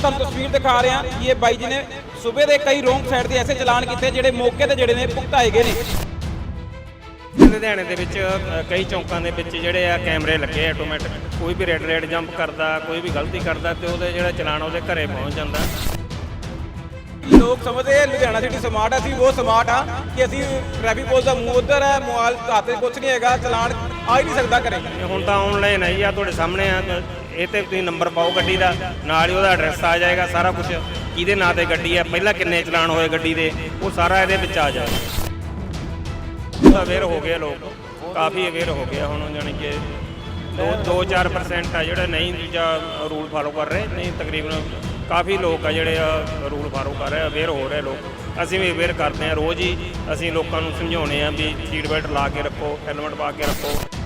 ਤੁਹਾਨੂੰ ਤਸਵੀਰ ਦਿਖਾ ਰਿਹਾ ਕਿ ਇਹ ਬਾਈ ਜੀ ਨੇ ਸੂਬੇ ਦੇ ਕਈ ਰੋਂਗ ਸਾਈਡ ਦੇ ਐਸੇ ਚਲਾਨ ਕੀਤੇ ਜਿਹੜੇ ਮੌਕੇ ਤੇ ਜਿਹੜੇ ਨੇ ਭੁਗਤਾਏ ਗਏ ਨੇ। ਲੁਧਿਆਣੇ ਦੇ ਵਿੱਚ ਕਈ ਚੌਂਕਾਂ ਦੇ ਵਿੱਚ ਜਿਹੜੇ ਆ ਕੈਮਰੇ ਲੱਗੇ ਆਟੋਮੈਟਿਕ। ਕੋਈ ਵੀ ਰੈੱਡ ਲਾਈਟ ਜੰਪ ਕਰਦਾ ਕੋਈ ਵੀ ਗਲਤੀ ਕਰਦਾ ਤੇ ਉਹਦੇ ਜਿਹੜਾ ਚਲਾਨ ਉਹਦੇ ਘਰੇ ਪਹੁੰਚ ਜਾਂਦਾ। ਲੋਕ ਸਮਝਦੇ ਆ ਲੁਧਿਆਣਾ ਸਿਟੀ ਸਮਾਰਟ ਆ ਅਸੀਂ ਬਹੁਤ ਸਮਾਰਟ ਆ ਕਿ ਅਸੀਂ ਟ੍ਰੈਫਿਕ ਪੁਲਿਸ ਦਾ ਮੂੰਹ ਉੱਧਰ ਹੈ ਮੋਬਾਈਲ 'ਚ ਕੁਝ ਨਹੀਂ ਹੈਗਾ ਚਲਾਨ ਆ ਹੀ ਨਹੀਂ ਸਕਦਾ ਇਹ ਹੁਣ ਤਾਂ ਆਨਲਾਈਨ ਹੈ ਜੀ ਆ ਤੁਹਾਡੇ ਸਾਹਮਣੇ ਆ ਇਹ ਤੇ ਤੁਸੀਂ ਨੰਬਰ ਪਾਓ ਗੱਡੀ ਦਾ, ਨਾਲ ਹੀ ਉਹਦਾ ਐਡਰੈਸ ਆ ਜਾਏਗਾ, ਸਾਰਾ ਕੁਝ ਕਿਹਦੇ ਨਾਂ ਤੇ ਗੱਡੀ ਹੈ, ਪਹਿਲਾਂ ਕਿੰਨੇ ਚਲਾਨ ਹੋਏ ਗੱਡੀ ਦੇ, ਉਹ ਸਾਰਾ ਇਹਦੇ ਵਿੱਚ ਆ ਜਾਏਗਾ। ਅਵੇਅਰ ਹੋ ਗਏ ਲੋਕ, ਕਾਫੀ ਅਵੇਅਰ ਹੋ ਗਏ ਹੁਣ, ਜਾਣੀ ਕਿ 2-4% ਆ ਜਿਹੜੇ ਨਹੀਂ ਦੂਜਾ ਰੂਲ ਫਾਲੋ ਕਰ ਰਹੇ, ਨਹੀਂ ਤਕਰੀਬਨ ਕਾਫੀ ਲੋਕ ਆ ਜਿਹੜੇ ਆ ਰੂਲ ਫਾਲੋ ਕਰ ਰਹੇ ਅਵੇਅਰ ਹੋ ਰਹੇ ਲੋਕ। ਅਸੀਂ ਵੀ ਅਵੇਅਰ ਕਰਦੇ ਆ, ਰੋਜ਼ ਹੀ ਅਸੀਂ ਲੋਕਾਂ ਨੂੰ ਸਮਝਾਉਣੇ ਆ ਵੀ ਸੀਟ ਬੈਲਟ ਲਾ ਕੇ ਰੱਖੋ ਹੈਲਮਟ ਪਾ ਕੇ ਰੱਖੋ।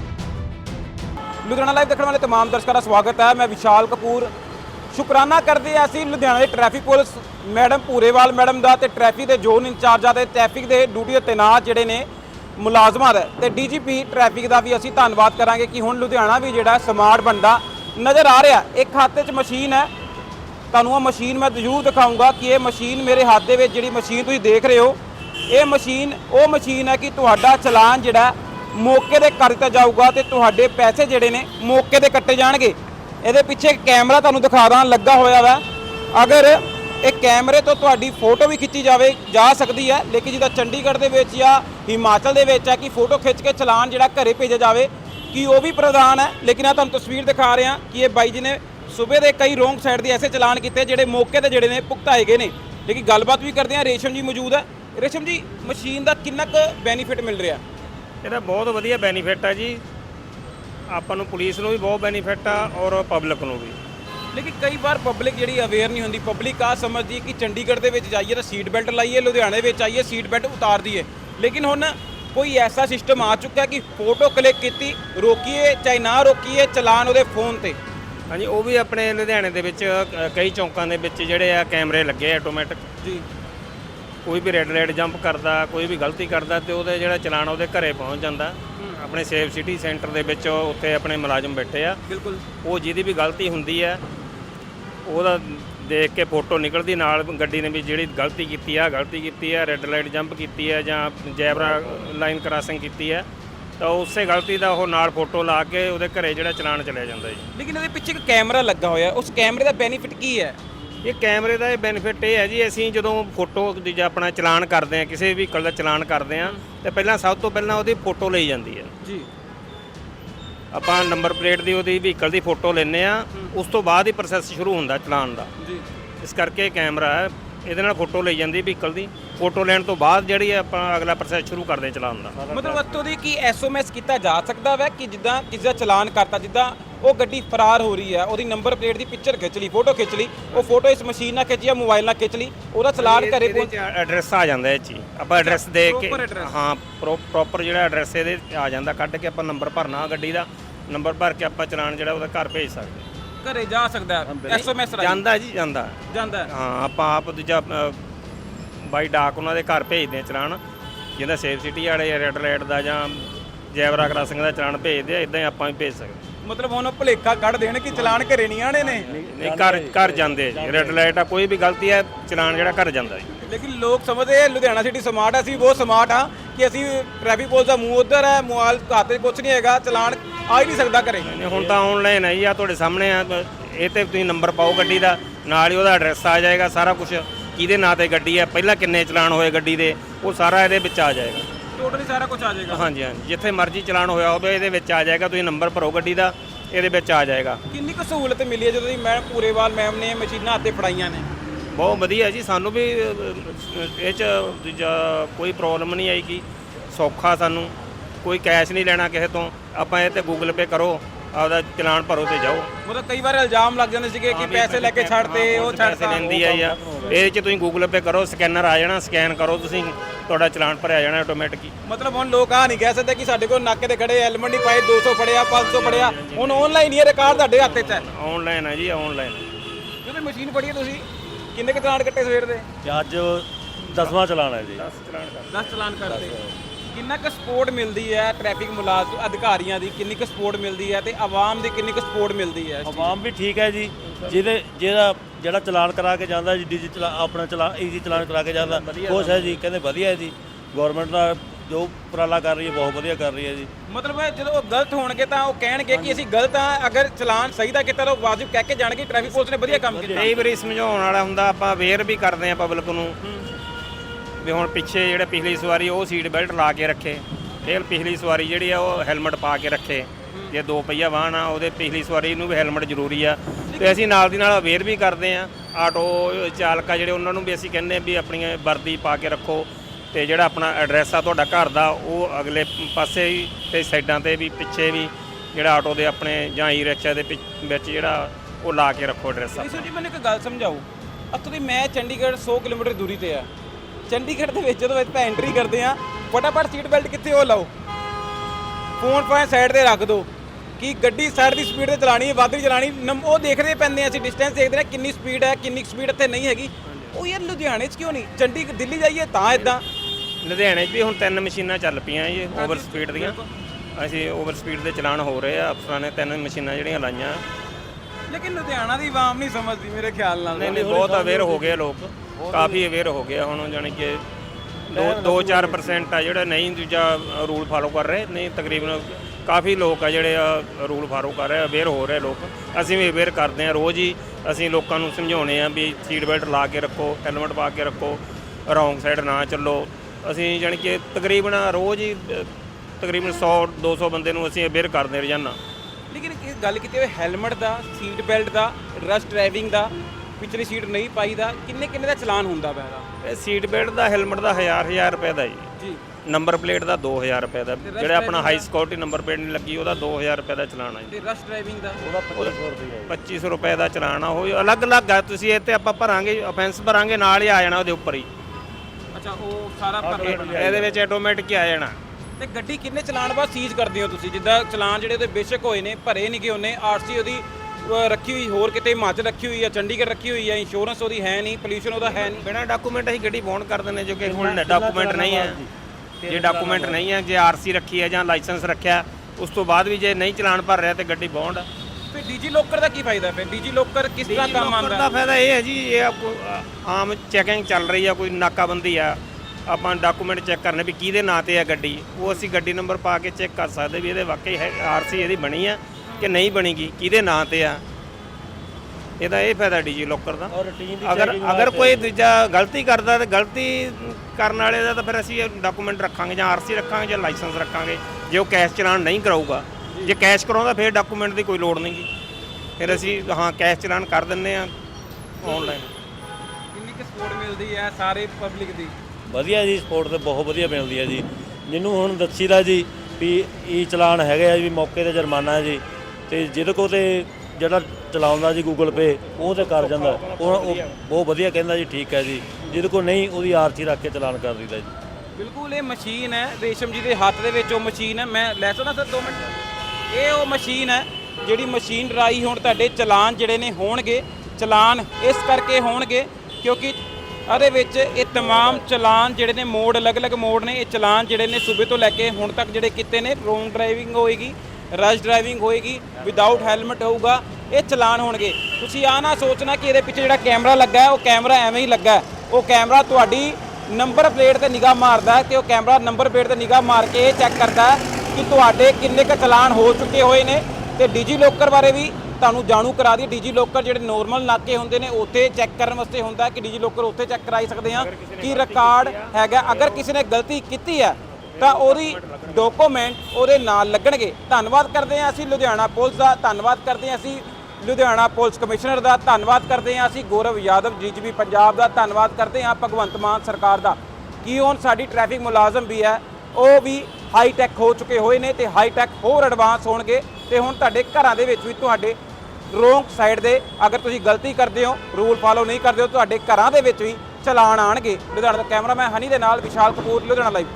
ਲੁਧਿਆਣਾ ਲਾਈਵ ਦੇਖਣ ਵਾਲੇ तमाम ਦਰਸ਼ਕਾਂ ਦਾ ਸਵਾਗਤ ਹੈ ਮੈਂ ਵਿਸ਼ਾਲ ਕਪੂਰ ਸ਼ੁਕਰਾਨਾ ਕਰਦੇ ਹਾਂ ਅਸੀਂ ਲੁਧਿਆਣਾ ਦੇ traffic police madam Purewal madam ਦਾ ਤੇ ਟ੍ਰੈਫਿਕ ਦੇ ਜ਼ੋਨ ਇੰਚਾਰਜਾਂ ਦੇ ਟ੍ਰੈਫਿਕ ਦੇ ਡਿਊਟੀ ਤੇ ਤੈਨਾਤ ਜਿਹੜੇ ਨੇ ਮੁਲਾਜ਼ਮਾਂ ਦਾ ਤੇ ਡੀਜੀਪੀ ਟ੍ਰੈਫਿਕ ਦਾ ਵੀ ਅਸੀਂ ਧੰਨਵਾਦ ਕਰਾਂਗੇ ਕਿ ਹੁਣ ਲੁਧਿਆਣਾ ਵੀ ਜਿਹੜਾ ਸਮਾਰਟ ਬੰਦਾ ਨਜ਼ਰ ਆ ਰਿਹਾ ਇੱਕ ਹੱਥ 'ਚ ਮਸ਼ੀਨ ਹੈ ਤੁਹਾਨੂੰ ਉਹ ਮਸ਼ੀਨ ਮੈਂ ਜ਼ਰੂਰ ਦਿਖਾਊਂਗਾ ਕਿ ਇਹ ਮਸ਼ੀਨ ਮੇਰੇ ਹੱਥ ਦੇ ਵਿੱਚ ਜਿਹੜੀ ਮਸ਼ੀਨ ਤੁਸੀਂ ਦੇਖ ਰਹੇ ਹੋ ਇਹ ਮਸ਼ੀਨ ਉਹ ਮਸ਼ੀਨ ਹੈ ਕਿ ਤੁਹਾਡਾ ਚਲਾਨ ਜਿਹੜਾ ਮੌਕੇ ਤੇ ਕਰ ਦਿੱਤਾ ਜਾਊਗਾ ਤੇ ਤੁਹਾਡੇ ਪੈਸੇ ਜਿਹੜੇ ਨੇ ਮੌਕੇ ਤੇ ਕੱਟੇ ਜਾਣਗੇ। ਇਹਦੇ ਪਿੱਛੇ ਇੱਕ ਕੈਮਰਾ ਤੁਹਾਨੂੰ ਦਿਖਾ ਦਾਂ, ਲੱਗਾ ਹੋਇਆ ਵਾ। ਅਗਰ ਇਹ ਕੈਮਰੇ ਤੋਂ ਤੁਹਾਡੀ ਫੋਟੋ ਵੀ ਖਿੱਚੀ ਜਾਵੇ, ਜਾ ਸਕਦੀ ਹੈ, ਲੇਕਿਨ ਜਿੱਦਾਂ ਚੰਡੀਗੜ੍ਹ ਦੇ ਵਿੱਚ ਜਾਂ ਹਿਮਾਚਲ ਦੇ ਵਿੱਚ ਹੈ ਕਿ ਫੋਟੋ ਖਿੱਚ ਕੇ ਚਲਾਨ ਜਿਹੜਾ ਘਰੇ ਭੇਜਿਆ ਜਾਵੇ, ਕਿ ਉਹ ਵੀ ਪ੍ਰਧਾਨ ਹੈ। ਲੇਕਿਨ ਆ ਤੁਹਾਨੂੰ ਤਸਵੀਰ ਦਿਖਾ ਰਿਹਾ ਕਿ ਇਹ ਬਾਈ ਜੀ ਨੇ ਸੂਬੇ ਦੇ ਕਈ ਰੋਂਗ ਸਾਈਡ ਦੇ ਐਸੇ ਚਲਾਨ ਕੀਤੇ, ਜਿਹੜੇ ਮੌਕੇ ਤੇ ਜਿਹੜੇ ਨੇ ਭੁਗਤਾਏ ਗਏ ਨੇ। ਲੇਕਿਨ ਗੱਲਬਾਤ ਵੀ ਕਰਦੇ ਆ ਰੇਸ਼ਮ ਜੀ ਮੌਜੂਦ ਹੈ। ਰੇਸ਼ਮ ਜੀ, ਮਸ਼ੀਨ ਦਾ ਕਿੰਨਾ ਕੁ ਬੈਨੀਫਿਟ ਮਿਲ ਰਿਹਾ? ਇਹਦਾ ਬਹੁਤ ਵਧੀਆ ਬੈਨੀਫਿਟ ਆ ਜੀ। ਆਪਾਂ ਨੂੰ ਪੁਲਿਸ ਨੂੰ ਵੀ ਬਹੁਤ ਬੈਨੀਫਿਟ ਆ ਔਰ ਪਬਲਿਕ ਨੂੰ ਵੀ। ਲੇਕਿਨ ਕਈ ਵਾਰ ਪਬਲਿਕ ਜਿਹੜੀ ਅਵੇਅਰ ਨਹੀਂ ਹੁੰਦੀ। ਪਬਲਿਕ ਆ ਸਮਝਦੀ ਹੈ ਕਿ ਚੰਡੀਗੜ੍ਹ ਦੇ ਵਿੱਚ ਜਾਈਏ ਤਾਂ ਸੀਟ ਬੈਲਟ ਲਾਈਏ ਲੁਧਿਆਣੇ ਵਿੱਚ ਆਈਏ ਸੀਟ ਬੈਲਟ ਉਤਾਰ ਦਈਏ। ਲੇਕਿਨ ਹੁਣ ਕੋਈ ਐਸਾ ਸਿਸਟਮ ਆ ਚੁੱਕਾ ਕਿ ਫੋਟੋ ਕਲਿੱਕ ਕੀਤੀ ਰੋਕੀਏ ਚਾਹੇ ਨਾ ਰੋਕੀਏ ਚਲਾਨ ਉਹਦੇ ਫੋਨ ਤੇ। ਹਾਂਜੀ ਉਹ ਵੀ ਆਪਣੇ ਲੁਧਿਆਣੇ ਦੇ ਵਿੱਚ ਕਈ ਚੌਂਕਾਂ ਦੇ ਵਿੱਚ ਜਿਹੜੇ ਆ ਕੈਮਰੇ ਲੱਗੇ ਆਟੋਮੈਟਿਕ ਜੀ। ਕੋਈ ਵੀ ਰੈੱਡ ਲਾਈਟ ਜੰਪ ਕਰਦਾ ਕੋਈ ਵੀ ਗਲਤੀ ਕਰਦਾ ਤੇ ਉਹਦੇ ਜਿਹੜਾ ਚਲਾਨ ਉਹਦੇ ਘਰੇ ਪਹੁੰਚ ਜਾਂਦਾ। ਆਪਣੇ ਸੇਫ ਸਿਟੀ ਸੈਂਟਰ ਦੇ ਵਿੱਚ ਉੱਥੇ ਆਪਣੇ ਮੁਲਾਜ਼ਮ ਬੈਠੇ ਆ। ਬਿਲਕੁਲ। ਉਹ ਜਿਹਦੀ ਵੀ ਗਲਤੀ ਹੁੰਦੀ ਹੈ ਉਹਦਾ ਦੇਖ ਕੇ ਫੋਟੋ ਨਿਕਲਦੀ ਨਾਲ ਗੱਡੀ ਨੇ ਵੀ ਜਿਹੜੀ ਗਲਤੀ ਕੀਤੀ ਆ ਗਲਤੀ ਕੀਤੀ ਹੈ ਰੈੱਡ ਲਾਈਟ ਜੰਪ ਕੀਤੀ ਹੈ ਜਾਂ ਜੈਬਰਾ ਲਾਈਨ ਕ੍ਰਾਸਿੰਗ ਕੀਤੀ ਹੈ ਤਾਂ ਉਸੇ ਗਲਤੀ ਦਾ ਉਹ ਨਾਲ ਫੋਟੋ ਲਾ ਕੇ ਉਹਦੇ ਘਰੇ ਜਿਹੜਾ ਚਲਾਨ ਚਲਿਆ ਜਾਂਦਾ ਜੀ। ਲੇਕਿਨ ਇਹਦੇ ਪਿੱਛੇ ਇੱਕ ਕੈਮਰਾ ਲੱਗਾ ਹੋਇਆ ਉਸ ਕੈਮਰੇ ਦਾ ਬੈਨੀਫਿਟ ਕੀ ਹੈ? ਇਹ ਕੈਮਰੇ ਦਾ ਇਹ ਬੈਨੀਫਿਟ ਇਹ ਹੈ ਜੀ ਅਸੀਂ ਜਦੋਂ ਫੋਟੋ ਦੂਜਾ ਆਪਣਾ ਚਲਾਨ ਕਰਦੇ ਆ ਕਿਸੇ ਵਹੀਕਲ ਦਾ ਚਲਾਨ ਕਰਦੇ ਆ ਤੇ ਪਹਿਲਾਂ ਸਭ ਤੋਂ ਪਹਿਲਾਂ ਉਹਦੀ ਫੋਟੋ ਲਈ ਜਾਂਦੀ ਹੈ। ਜੀ। ਆਪਾਂ ਨੰਬਰ ਪਲੇਟ ਦੀ ਉਹਦੀ ਵਹੀਕਲ ਦੀ ਫੋਟੋ ਲੈਂਦੇ ਆ ਉਸ ਤੋਂ ਬਾਅਦ ਹੀ ਪ੍ਰੋਸੈਸ ਸ਼ੁਰੂ ਹੁੰਦਾ ਚਲਾਨ ਦਾ। ਜੀ। ਇਸ ਕਰਕੇ ਕੈਮਰਾ ਹੈ ਇਹਦੇ ਨਾਲ ਫੋਟੋ ਲਈ ਜਾਂਦੀ ਵਹੀਕਲ ਦੀ। ਫੋਟੋ ਲੈਣ ਤੋਂ ਬਾਅਦ ਜਿਹੜੀ ਹੈ ਆਪਾਂ ਅਗਲਾ ਪ੍ਰੋਸੈਸ ਸ਼ੁਰੂ ਕਰਦੇ ਚਲਾਨ ਦਾ। ਮਤਲਬ ਅਤੋਂ ਦੀ ਕੀ ਐਸਓਐਮਐਸ ਕੀਤਾ ਜਾ ਸਕਦਾ ਵੈ ਕਿ ਜਿੱਦਾਂ ਕਿਸੇ ਦਾ ਚਲਾਨ ਕਰਤਾ ਜਿੱਦਾਂ ਉਹ ਗੱਡੀ ਫਰਾਰ ਹੋ ਰਹੀ ਹੈ ਉਹਦੀ ਨੰਬਰ ਪਲੇਟ ਦੀ ਪਿਕਚਰ ਖਿੱਚ ਲਈ ਫੋਟੋ ਖਿੱਚ ਲਈ ਉਹ ਫੋਟੋ ਇਸ ਮਸ਼ੀਨ ਨਾਲ ਖਿੱਚੀ ਜਾਂ ਮੋਬਾਈਲ ਨਾਲ ਖਿੱਚ ਲਈ ਉਹਦਾ ਚਲਾਨ ਘਰੇ ਪਹੁੰਚ ਐਡਰੈਸ ਆ ਜਾਂਦਾ ਇਹ ਚੀ ਆਪਾਂ ਐਡਰੈਸ ਦੇ ਕੇ proper address। ਹਾਂ ਪ੍ਰੋਪਰ ਜਿਹੜਾ ਐਡਰੈਸ ਇਹਦੇ ਆ ਜਾਂਦਾ ਕੱਢ ਕੇ ਆਪਾਂ ਨੰਬਰ ਭਰਨਾ ਗੱਡੀ ਦਾ। ਨੰਬਰ ਭਰ ਕੇ ਆਪਾਂ ਚਲਾਨ ਜਿਹੜਾ ਉਹਦਾ ਘਰ ਭੇਜ ਸਕਦੇ ਘਰੇ ਜਾ ਸਕਦਾ ਐਸਓਐਮਐਸ ਰਾਹੀਂ। ਜਾਂਦਾ ਜੀ ਜਾਂਦਾ। ਜਾਂਦਾ ਹੈ। ਹਾਂ ਆਪਾਂ ਆਪ ਦੂਜਾ ਬਾਈ ਡਾਕ ਉਹਨਾਂ ਦੇ ਘਰ ਭੇਜਦੇ ਆ ਚਲਾਨ। ਜਿਹਦਾ ਸੇਫ ਸਿਟੀ ਵਾਲੇ ਰੈੱਡ ਲਾਈਟ ਦਾ ਜਾਂ ਜੈਬਰਾ ਕ੍ਰਾਸਿੰਗ ਦਾ ਚਲਾਨ ਭੇਜਦੇ ਆ ਇਦਾਂ ਹੀ ਆਪਾਂ ਵੀ ਭੇਜ ਸਕਦੇ ਮਤਲਬ ਹੁਣ ਭੁਲੇਖਾ ਕੱਢ ਦੇਣ ਕਿ ਚਲਾਨ ਘਰੇ ਨਹੀਂ ਆਣੇ ਨੇ। ਨਹੀਂ ਘਰ ਘਰ ਜਾਂਦੇ। ਰੈੱਡ ਲਾਈਟ ਆ ਕੋਈ ਵੀ ਗਲਤੀ ਹੈ ਚਲਾਨ ਜਿਹੜਾ ਘਰ ਜਾਂਦਾ ਜੀ। ਲੇਕਿਨ ਲੋਕ ਸਮਝਦੇ ਆ ਲੁਧਿਆਣਾ ਸਿਟੀ ਸਮਾਰਟ ਆ ਅਸੀਂ ਬਹੁਤ ਸਮਾਰਟ ਆ ਕਿ ਅਸੀਂ ਟ੍ਰੈਫਿਕ ਪੁਲਿਸ ਦਾ ਮੂੰਹ ਉੱਧਰ ਹੈ ਮੋਬਾਈਲ ਹੱਥ 'ਚ ਕੁਝ ਨਹੀਂ ਹੈਗਾ ਚਲਾਨ ਆ ਹੀ ਨਹੀਂ ਸਕਦਾ ਘਰੇ। ਨਹੀਂ, ਹੁਣ ਤਾਂ ਆਨਲਾਈਨ ਹੈ ਜੀ ਆ ਤੁਹਾਡੇ ਸਾਹਮਣੇ ਆ ਤ- ਇਹ ਤੇ ਤੁਸੀਂ ਨੰਬਰ ਪਾਓ ਗੱਡੀ ਦਾ ਨਾਲ ਹੀ ਉਹਦਾ ਐਡਰੈਸ ਆ ਜਾਏਗਾ ਸਾਰਾ ਕੁਝ ਕਿਹਦੇ ਨਾਂ ਤੇ ਗੱਡੀ ਹੈ ਪਹਿਲਾਂ ਕਿੰਨੇ ਚਲਾਨ ਹੋਏ ਗੱਡੀ ਦੇ ਉਹ ਸਾਰਾ ਇਹਦੇ ਵਿੱਚ ਆ ਜਾਏਗਾ। ਟੋਟਲੀ ਸਾਰਾ ਕੁਝ ਆ ਜਾਏਗਾ। ਹਾਂਜੀ ਹਾਂਜੀ। ਜਿੱਥੇ ਮਰਜ਼ੀ ਚਲਾਨ ਹੋਇਆ ਹੋਵੇ ਇਹਦੇ ਵਿੱਚ ਆ ਜਾਏਗਾ। ਤੁਸੀਂ ਨੰਬਰ ਭਰੋ ਗੱਡੀ ਦਾ ਇਹਦੇ ਵਿੱਚ ਆ ਜਾਏਗਾ। ਕਿੰਨੀ ਕੁ ਸਹੂਲਤ ਮਿਲੀ ਹੈ ਜਦੋਂ ਦੀ ਮੈਂ ਪੂਰੇਵਾਲ ਮੈਮ ਨੇ ਇਹ ਮਸ਼ੀਨਾਂ ਹੱਥੇ ਫੜਾਈਆਂ ਨੇ? ਬਹੁਤ ਵਧੀਆ ਜੀ। ਸਾਨੂੰ ਵੀ ਅਹ, ਇਹ ਚ ਦੂਜਾ ਕੋਈ ਪ੍ਰੋਬਲਮ ਨਹੀਂ ਆਏਗੀ ਸੌਖਾ ਸਾਨੂੰ। ਕੋਈ ਕੈਸ਼ ਨਹੀਂ ਲੈਣਾ ਕਿਸੇ ਤੋਂ। ਆਪਾਂ ਇਹ ਤੇ ਗੂਗਲ ਪੇ ਕਰੋ। ਆਪਦਾ ਚਲਾਨ ਭਰੋ ਤੇ ਜਾਓ। ਮਤਲਬ ਕਈ ਵਾਰ ਇਲਜ਼ਾਮ ਲੱਗ ਜਾਂਦੇ ਸੀਗੇ ਕਿ ਪੈਸੇ ਲੈ ਕੇ ਛੱਡਦੇ ਉਹ ਛੱਡ ਪੈਸੇ ਲੈਂਦੀ ਆ। ਜਾਂ ਇਹ ਚ ਤੁਸੀਂ ਗੂਗਲ ਪੇ ਕਰੋ ਸਕੈਨਰ ਆ ਜਾਣਾ ਸਕੈਨ ਕਰੋ ਤੁਸੀਂ ਤੁਹਾਡਾ ਚਲਾਨ ਭਰਿਆ ਜਾਣਾ ਆਟੋਮੈਟਿਕ ਹੀ ਮਤਲਬ ਹੁਣ ਲੋਕ ਆ ਨਹੀਂ ਕਹਿ ਸਕਦੇ ਕਿ ਸਾਡੇ ਕੋਲ ਨਾਕੇ ਤੇ ਖੜੇ ਹੈਲਮਟ ਨਹੀਂ ਪਾਏ 200 ਫੜਿਆ 500 ਫੜਿਆ। ਹੁਣ ਆਨਲਾਈਨ ਹੀ ਇਹ ਰਿਕਾਰਡ ਤੁਹਾਡੇ ਹੱਥ 'ਚ ਹੈ। ਆਨਲਾਈਨ ਹੈ ਜੀ ਆਨਲਾਈਨ ਜਦੋਂ ਮਸ਼ੀਨ ਫੜੀ ਹੈ ਤੁਸੀਂ। ਕਿੰਨੇ ਕੁ ਚਲਾਨ ਕੱਟੇ ਸਵੇਰ ਦੇ? ਅੱਜ ਦਸਵਾਂ ਚਲਾਣਾ ਹੈ ਜੀ। 10 ਚਲਾਨ ਕਰਤੇ ਕਿੰਨਾ ਕੁ ਸਪੋਰਟ ਮਿਲਦੀ ਹੈ ਟ੍ਰੈਫਿਕ ਮੁਲਾਜ਼ਮ ਅਧਿਕਾਰੀਆਂ ਦੀ? ਕਿੰਨੀ ਕੁ ਸਪੋਰਟ ਮਿਲਦੀ ਹੈ ਤੇ ਆਵਾਮ ਦੀ ਕਿੰਨੀ ਕੁ ਸਪੋਰਟ ਮਿਲਦੀ ਹੈ ਆਵਾਮ ਵੀ ਠੀਕ ਹੈ ਜੀ। ਜਿਹਦੇ ਜਿਹੜਾ ਜਿਹੜਾ ਚਲਾਨ ਕਰਾ ਕੇ ਜਾਂਦਾ ਜੀ ਡੀਜੀ ਚਲਾ ਆਪਣਾ ਚਲਾ ਈਜੀ ਚਲਾਨ ਕਰਾ ਕੇ ਜਾਂਦਾ ਖੁਸ਼ ਹੈ ਜੀ ਕਹਿੰਦੇ ਵਧੀਆ ਹੈ ਜੀ। ਗਵਰਨਮੈਂਟ ਦਾ ਜੋ ਉਪਰਾਲਾ ਕਰ ਰਹੀ ਹੈ ਬਹੁਤ ਵਧੀਆ ਕਰ ਰਹੀ ਹੈ ਜੀ। ਮਤਲਬ ਹੈ ਜਦੋਂ ਉਹ ਗਲਤ ਹੋਣਗੇ ਤਾਂ ਉਹ ਕਹਿਣਗੇ ਕਿ ਅਸੀਂ ਗਲਤ ਆ ਅਗਰ ਚਲਾਨ ਸਹੀ ਦਾ ਕੀਤਾ ਤਾਂ ਉਹ ਵਾਜਿਬ ਕਹਿ ਕੇ ਜਾਣਗੇ ਟ੍ਰੈਫਿਕ ਪੁਲਿਸ ਨੇ ਵਧੀਆ ਕੰਮ ਕੀਤਾ। ਕਈ ਵਾਰੀ ਸਮਝਾਉਣ ਵਾਲਾ ਹੁੰਦਾ ਆਪਾਂ ਅਵੇਅਰ ਵੀ ਕਰਦੇ ਆ ਪਬਲਿਕ ਨੂੰ। ਵੀ ਹੁਣ ਪਿੱਛੇ ਜਿਹੜੇ ਪਿਛਲੀ ਸਵਾਰੀ ਉਹ ਸੀਟ ਬੈਲਟ ਲਾ ਕੇ ਰੱਖੇ ਫਿਰ ਪਿਛਲੀ ਸਵਾਰੀ ਜਿਹੜੀ ਆ ਉਹ ਹੈਲਮਟ ਪਾ ਕੇ ਰੱਖੇ। ਜੇ ਦੋ ਪਹੀਆ ਵਾਹਨ ਆ ਉਹਦੇ ਪਿਛਲੀ ਸਵਾਰੀ ਨੂੰ ਵੀ ਹੈਲਮਟ ਜ਼ਰੂਰੀ ਆ। ਤੇ ਅਸੀਂ ਨਾਲ ਦੀ ਨਾਲ ਅਵੇਅਰ ਵੀ ਕਰਦੇ ਆ ਆਟੋ ਚਾਲਕਾ ਜਿਹੜੇ ਉਹਨਾਂ ਨੂੰ ਵੀ ਅਸੀਂ ਕਹਿੰਦੇ ਆ ਵੀ ਆਪਣੀਆਂ ਵਰਦੀ ਪਾ ਕੇ ਰੱਖੋ ਤੇ ਜਿਹੜਾ ਆਪਣਾ ਐਡਰੈਸ ਆ ਤੁਹਾਡਾ ਘਰ ਦਾ ਉਹ ਅਗਲੇ ਪਾਸੇ ਵੀ ਤੇ ਸਾਈਡਾਂ ਤੇ ਵੀ ਪਿੱਛੇ ਵੀ ਜਿਹੜਾ ਆਟੋ ਦੇ ਆਪਣੇ ਜਾਂ ਈ ਰਿਕਸ਼ਾ ਦੇ ਵਿੱਚ ਜਿਹੜਾ ਉਹ ਲਾ ਕੇ ਰੱਖੋ ਐਡਰੈਸ ਈਸ਼ੂ ਜੀ ਮੈਨੂੰ ਇੱਕ ਗੱਲ ਸਮਝਾਓ। ਦੀ ਮੈਂ ਚੰਡੀਗੜ੍ਹ 100 ਕਿਲੋਮੀਟਰ ਦੂਰੀ ਤੇ ਆ। ਚੰਡੀਗੜ੍ਹ ਦੇ ਵਿੱਚ ਜਦੋਂ ਆਪਾਂ ਐਂਟਰੀ ਕਰਦੇ ਆ ਫਟਾਫਟ ਸੀਟ ਬੈਲਟ ਕਿੱਥੇ ਉਹ ਲਾਓ। ਫੋਨ ਫਾਨ ਸਾਈਡ ਤੇ ਰੱਖ ਦਿਓ। ਕਿ ਗੱਡੀ ਸਾਈਡ ਦੀ ਸਪੀਡ ਤੇ ਚਲਾਣੀ ਹੈ ਵੱਧ ਨਹੀਂ ਚਲਾਣੀ ਨੰਬ- ਉਹ ਦੇਖਦੇ ਪੈਂਦੇ ਆ ਅਸੀਂ ਡਿਸਟੈਂਸ ਦੇਖਦੇ ਨੇ ਕਿੰਨੀ ਸਪੀਡ ਹੈ ਕਿੰਨੀ ਸਪੀਡ ਇੱਥੇ ਨਹੀਂ ਹੈਗੀ। ਉਹ ਯਾਰ ਲੁਧਿਆਣੇ 'ਚ ਕਿਉਂ ਨਹੀਂ? ਚੰਡੀ ਦਿੱਲੀ ਜਾਈਏ ਤਾਂ ਇਦਾਂ ਲੁਧਿਆਣੇ 'ਚ ਵੀ ਹੁਣ ਤਿੰਨ ਮਸ਼ੀਨਾਂ ਚੱਲ ਪਈਆਂ ਜੀ ਓਵਰ ਸਪੀਡ ਦੀਆਂ। ਅਸੀਂ ਓਵਰ ਸਪੀਡ ਦੇ ਚਲਾਨ ਹੋ ਰਹੇ ਆ ਅਫਸਰਾਂ ਨੇ ਤਿੰਨ ਮਸ਼ੀਨਾਂ ਜਿਹੜੀਆਂ ਲਾਈਆਂ। ਲੇਕਿਨ ਲੁਧਿਆਣਾ ਦੀ ਆਵਾਮ ਨਹੀਂ ਸਮਝਦੀ ਮੇਰੇ ਖਿਆਲ ਨਾਲ। ਨਹੀਂ ਨਹੀਂ ਬਹੁਤ ਅਵੇਅਰ ਹੋ ਗਏ ਆ ਲੋਕ। ਕਾਫੀ ਅਵੇਅਰ ਹੋ ਗਏ ਆ ਹੁਣ ਜਾਣੀ ਕਿ 2-4% ਆ ਜਿਹੜਾ ਨਹੀਂ ਦੂਜਾ ਰੂਲ ਫਾਲੋ ਕਰ ਰਹੇ ਨਹੀਂ ਤਕਰੀਬਨ ਕਾਫੀ ਲੋਕ ਆ ਜਿਹੜੇ ਆ ਰੂਲ ਫਾਲੋ ਕਰ ਰਹੇ ਅਵੇਅਰ ਹੋ ਰਹੇ ਲੋਕ। ਅਸੀਂ ਵੀ ਅਵੇਅਰ ਕਰਦੇ ਆ ਰੋਜ਼ ਹੀ। ਅਸੀਂ ਲੋਕਾਂ ਨੂੰ ਸਮਝਾਉਣੇ ਆ ਵੀ ਸੀਟ ਬੈਲਟ ਲਾ ਕੇ ਰੱਖੋ ਹੈਲਮਟ ਪਾ ਕੇ ਰੱਖੋ ਰੌਂਗ ਸਾਈਡ ਨਾ ਚੱਲੋ। ਅਸੀਂ ਜਾਣੀ ਕਿ ਤਕਰੀਬਨ ਰੋਜ਼ ਹੀ ਤਕਰੀਬਨ 100 200 ਬੰਦੇ ਨੂੰ ਅਸੀਂ ਅਵੇਅਰ ਕਰਦੇ ਰੋਜ਼ਾਨਾ। ਲੇਕਿਨ ਇਹ ਗੱਲ ਕੀਤੀ ਹੋਵੇ ਹੈਲਮਟ ਦਾ ਸੀਟ ਬੈਲਟ ਦਾ ਰਸ਼ ਡਰਾਈਵਿੰਗ ਦਾ ਪਿਛਲੀ ਸੀਟ ਨਹੀਂ ਪਾਈ ਦਾ ਕਿੰਨੇ ਕਿੰਨੇ ਦਾ ਚਲਾਨ ਹੁੰਦਾ ਪਿਆ ਇਹ ਸੀਟ ਬੈਲਟ ਦਾ ਹੈਲਮਟ ਦਾ 1000 1000 ਰੁਪਏ ਦਾ ਜੀ। ਜੀ। ਨੰਬਰ ਪਲੇਟ ਦਾ 2000 ਰੁਪਏ ਦਾ। ਜਿਹੜਾ ਆਪਣਾ ਹਾਈ ਸਿਕਿਉਰਿਟੀ ਨੰਬਰ ਪਲੇਟ ਨਹੀਂ ਲੱਗੀ ਉਹਦਾ 2000 ਰੁਪਏ ਦਾ ਚਲਾਨ ਆ ਜੀ। ਤੇ ਰਸ਼ ਡਰਾਈਵਿੰਗ ਦਾ? 2500 ਰੁਪਏ ਦਾ ਚਲਾਨ ਆ ਉਹ ਅਲੱਗ-ਅਲੱਗ ਆ ਤੁਸੀਂ ਇਹ ਤੇ ਆਪਾਂ ਭਰਾਂਗੇ ਅਫੈਂਸ ਭਰਾਂਗੇ ਨਾਲ ਹੀ ਆ ਜਾਣਾ ਉਹਦੇ ਉੱਪਰ ਹੀ। ਅੱਛਾ ਉਹ ਸਾਰਾ ਭਰਨਾ ਇਹਦੇ ਵਿੱਚ ਆਟੋਮੈਟਿਕ ਹੀ ਆ ਜਾਣਾ। ਤੇ ਗੱਡੀ ਕਿੰਨੇ ਚਲਾਨ ਬਾਅਦ ਸੀਜ਼ ਕਰਦੇ ਹੋ ਤੁਸੀਂ? ਜਿੱਦਾਂ ਚਲਾਨ ਜਿਹੜੇ ਉਹਦੇ ਬੇਸ਼ੱਕ ਹੋਏ ਨੇ ਭਰੇ ਨਹੀਂ ਗਏ ਉਹਨੇ ਆਰਸੀ ਉਹਦੀ ਰੱਖੀ ਹੋਈ ਹੋਰ ਕਿਤੇ ਹਿਮਾਚਲ ਰੱਖੀ ਹੋਈ ਆ ਚੰਡੀਗੜ੍ਹ ਰੱਖੀ ਹੋਈ ਆ ਇੰਸ਼ੋਰੈਂਸ ਉਹਦੀ ਹੈ ਨਹੀਂ ਪੋਲੂਸ਼ਨ ਉਹਦਾ ਹੈ ਨਹੀਂ। ਬਿਨਾ ਡਾਕੂਮੈਂਟ ਅਸੀਂ ਗੱਡੀ ਬੌਂਡ ਕਰ ਦਿੰਦੇ ਜੋ ਕਿ ਹੁਣ ਡਾਕੂਮੈਂਟ ਨਹੀਂ ਹੈ। ਜੇ ਡਾਕੂਮੈਂਟ ਨਹੀਂ ਹੈ ਜੇ ਆਰਸੀ ਰੱਖੀ ਹੈ ਜਾਂ ਲਾਇਸੈਂਸ ਰੱਖਿਆ ਉਸ ਤੋਂ ਬਾਅਦ ਵੀ ਜੇ ਨਹੀਂ ਚਲਾਨ ਭਰ ਰਿਹਾ ਤੇ ਗੱਡੀ ਬੌਂਡ ਤੇ ਡੀਜੀ ਲੋਕਰ ਦਾ ਕੀ ਫਾਇਦਾ ਫਿਰ? ਡੀਜੀ ਲੋਕਰ ਕਿਸ ਤਰ੍ਹਾਂ ਕੰਮ ਲੋਕਰ ਆਉਂਦਾ? ਦਾ ਫਾਇਦਾ ਇਹ ਹੈ ਜੀ ਇਹ ਆਪਕੋ ਆਮ ਚੈਕਿੰਗ ਚੱਲ ਰਹੀ ਆ ਕੋਈ ਨਾਕਾਬੰਦੀ ਆ। ਆਪਾਂ ਡਾਕੂਮੈਂਟ ਚੈੱਕ ਕਰਨੇ ਵੀ ਕਿਹਦੇ ਨਾਂ ਤੇ ਆ ਗੱਡੀ। ਉਹ ਅਸੀਂ ਗੱਡੀ ਨੰਬਰ ਪਾ ਕੇ ਚੈੱਕ ਕਰ ਸਕਦੇ ਵੀ ਇਹਦੇ ਵਾਕਈ ਹੈ ਆਰਸੀ ਇਹਦੀ ਬਣੀ ਆ ਕਿ ਨਹੀਂ ਬਣੀਗੀ ਕਿਹਦੇ ਨਾਂ ਤੇ ਆ। ਇਹਦਾ ਇਹ ਫਾਇਦਾ ਡੀਜੀ ਲੋਕਰ ਦਾ। ਔਰ ਰੂਟੀਨ ਦੀ ਅਗਰ checking ਅਗਰ ਵਾਸਤੇ- ਕੋਈ ਦੂਜਾ ਗਲਤੀ ਕਰਦਾ ਤੇ ਗਲਤੀ ਕਰਨ ਵਾਲੇ ਦਾ ਤਾਂ ਫਿਰ ਅਸੀਂ ਡਾਕੂਮੈਂਟ ਰੱਖਾਂਗੇ ਜਾਂ ਆਰਸੀ ਰੱਖਾਂਗੇ ਜਾਂ ਲਾਇਸੈਂਸ ਰੱਖਾਂਗੇ। ਜੇ ਉਹ ਕੈਸ਼ ਚਲਾਨ ਨਹੀਂ ਕਰਾਊਗਾ। ਜੇ। ਕੈਸ਼ ਕਰਾਉਂਦਾ ਫਿਰ ਡਾਕੂਮੈਂਟ ਦੀ ਕੋਈ ਲੋੜ ਨਹੀਂਗੀ। ਫਿਰ ਅਸੀਂ ਹਾਂ ਕੈਸ਼ ਚਲਾਨ ਕਰ ਦਿੰਨੇ ਆ ਆਨਲਾਈਨ ਕਿੰਨੀ ਕੁ ਸਪੋਰਟ ਮਿਲਦੀ ਹੈ ਸਾਰੇ ਪਬਲਿਕ ਦੀ? ਵਧੀਆ ਜੀ ਸਪੋਰਟ ਤੇ ਬਹੁਤ ਵਧੀਆ ਮਿਲਦੀ ਹੈ ਜੀ। ਜਿਹਨੂੰ ਹੁਣ ਦੱਸੀਦਾ ਜੀ ਵੀ ਇਹ ਚਲਾਨ ਹੈਗੇ ਆ ਜੀ ਮੌਕੇ ਤੇ ਜੁਰਮਾਨਾ ਹੈ ਜੀ। ਤੇ ਜਿਹਦੇ ਕੋ ਤੇ ਜਿਹੜਾ ਚਲਾਉਂਦਾ ਜੀ ਗੂਗਲ ਪੇ ਉਹ ਤੇ ਕਰ ਜਾਂਦਾ ਉਹ ਉਹ ਬਹੁਤ ਵਧੀਆ ਕਹਿੰਦਾ ਜੀ ਠੀਕ ਹੈ ਜੀ ਜਿਹਦੇ ਕੋ ਨਹੀਂ ਉਹਦੀ ਆਰਸੀ ਰੱਖ ਕੇ ਚਲਾਨ ਕਰ ਦਿੰਦਾ ਜੀ ਬਿਲਕੁਲ ਇਹ ਮਸ਼ੀਨ ਹੈ ਰੇਸ਼ਮ ਜੀ ਦੇ ਹੱਥ ਦੇ ਵਿੱਚ ਉਹ ਮਸ਼ੀਨ ਹੈ ਮੈਂ ਲੈ ਸਕਦਾ ਸਰ 2 ਮਿੰਟ ਇਹ ਉਹ ਮਸ਼ੀਨ ਹੈ ਜਿਹੜੀ ਮਸ਼ੀਨ ਰਾਈ ਹੁਣ ਤੁਹਾਡੇ ਚਲਾਨ ਜਿਹੜੇ ਨੇ ਹੋਣਗੇ ਚਲਾਨ ਇਸ ਕਰਕੇ ਹੋਣਗੇ ਕਿਉਂਕਿ ਇਹਦੇ ਵਿੱਚ ਇਹ तमाम ਚਲਾਨ ਜਿਹੜੇ ਨੇ ਮੋਡ ਅਲੱਗ-ਅਲੱਗ ਮੋਡ ਨੇ ਇਹ ਚਲਾਨ ਜਿਹੜੇ ਨੇ ਸੂਬੇ ਤੋਂ ਲੈ ਕੇ ਹੁਣ ਤੱਕ ਜਿਹੜੇ ਕੀਤੇ ਨੇ ਰੋਂਗ ਡਰਾਈਵਿੰਗ ਹੋਏਗੀ ਰਸ਼ ਡਰਾਈਵਿੰਗ ਹੋਏਗੀ ਵਿਦਆਊਟ ਹੈਲਮਟ ਹੋਊਗਾ ਇਹ ਚਲਾਨ ਹੋਣਗੇ। ਤੁਸੀਂ ਆ ਨਾ ਸੋਚਣਾ ਕਿ ਇਹਦੇ ਪਿੱਛੇ ਜਿਹੜਾ ਕੈਮਰਾ ਲੱਗਾ ਹੈ ਉਹ ਕੈਮਰਾ ਐਵੇਂ ਹੀ ਲੱਗਾ ਹੈ। ਉਹ ਕੈਮਰਾ ਤੁਹਾਡੀ ਨੰਬਰ ਪਲੇਟ ਤੇ ਨਿਗਾਹ ਮਾਰਦਾ ਹੈ ਤੇ ਉਹ ਕੈਮਰਾ ਨੰਬਰ ਪਲੇਟ ਤੇ ਨਿਗਾਹ ਮਾਰ ਕੇ ਇਹ ਚੈੱਕ ਕਰਦਾ ਕਿ ਤੁਹਾਡੇ ਕਿੰਨੇ ਕੁ ਚਲਾਨ ਹੋ ਚੁੱਕੇ ਹੋਏ ਨੇ ਤੇ ਡੀਜੀ ਲੋਕਰ ਬਾਰੇ ਵੀ ਤੁਹਾਨੂੰ ਜਾਣੂ ਕਰਾ ਦੀ ਡੀਜੀ ਲੋਕਰ ਜਿਹੜੇ ਨੋਰਮਲ ਨਾਕੇ ਹੁੰਦੇ ਨੇ ਉੱਥੇ ਚੈੱਕ ਕਰਨ ਵਾਸਤੇ ਹੁੰਦਾ ਕਿ ਡੀਜੀ ਲੋਕਰ ਉੱਥੇ ਚੈੱਕ ਕਰਾਈ ਸਕਦੇ ਆ ਕਿ ਰਿਕਾਰਡ ਹੈਗਾ। ਅਗਰ ਕਿਸੇ ਨੇ ਗਲਤੀ ਕੀਤੀ ਹੈ ਤਾਂ ਉਹਦੀ ਡਾਕੂਮੈਂਟ ਉਹਦੇ ਨਾਲ ਲੱਗਣਗੇ। ਧੰਨਵਾਦ ਕਰਦੇ ਹਾਂ ਅਸੀਂ ਲੁਧਿਆਣਾ ਪੁਲਿਸ ਦਾ, ਧੰਨਵਾਦ ਕਰਦੇ ਹਾਂ ਅਸੀਂ ਲੁਧਿਆਣਾ ਪੁਲਿਸ ਕਮਿਸ਼ਨਰ ਦਾ, ਧੰਨਵਾਦ ਕਰਦੇ ਹਾਂ ਅਸੀਂ ਗੌਰਵ ਯਾਦਵ ਡੀਜੀਪੀ ਪੰਜਾਬ ਦਾ, ਧੰਨਵਾਦ ਕਰਦੇ ਹਾਂ ਭਗਵੰਤ ਮਾਨ ਸਰਕਾਰ ਦਾ। ਕੀ ਹੁਣ ਸਾਡੀ ਟ੍ਰੈਫਿਕ ਮੁਲਾਜ਼ਮ ਵੀ ਹੈ, ਉਹ ਵੀ ਹਾਈ ਟੈਕ ਹੋ ਚੁੱਕੇ ਹੋਏ ਨੇ ਤੇ ਹਾਈ ਟੈਕ ਹੋਰ ਐਡਵਾਂਸ ਹੋਣਗੇ ਤੇ ਹੁਣ ਤੁਹਾਡੇ ਘਰਾਂ ਦੇ ਵਿੱਚ ਵੀ ਤੁਹਾਡੇ ਰੋਂਗ ਸਾਈਡ ਦੇ ਅਗਰ ਤੁਸੀਂ ਗਲਤੀ ਕਰਦੇ ਹੋ, ਰੂਲ ਫਾਲੋ ਨਹੀਂ ਕਰਦੇ ਹੋ, ਤੁਹਾਡੇ ਘਰਾਂ ਦੇ ਵਿੱਚ ਵੀ ਚਲਾਨ ਆਣਗੇ। ਲੁਧਿਆਣਾ ਦਾ ਕੈਮਰਾਮੈਨ ਹਨੀ ਦੇ ਨਾਲ ਵਿਸ਼ਾਲ ਕਪੂਰ, ਲੁਧਿਆਣਾ ਲਾਈਵ।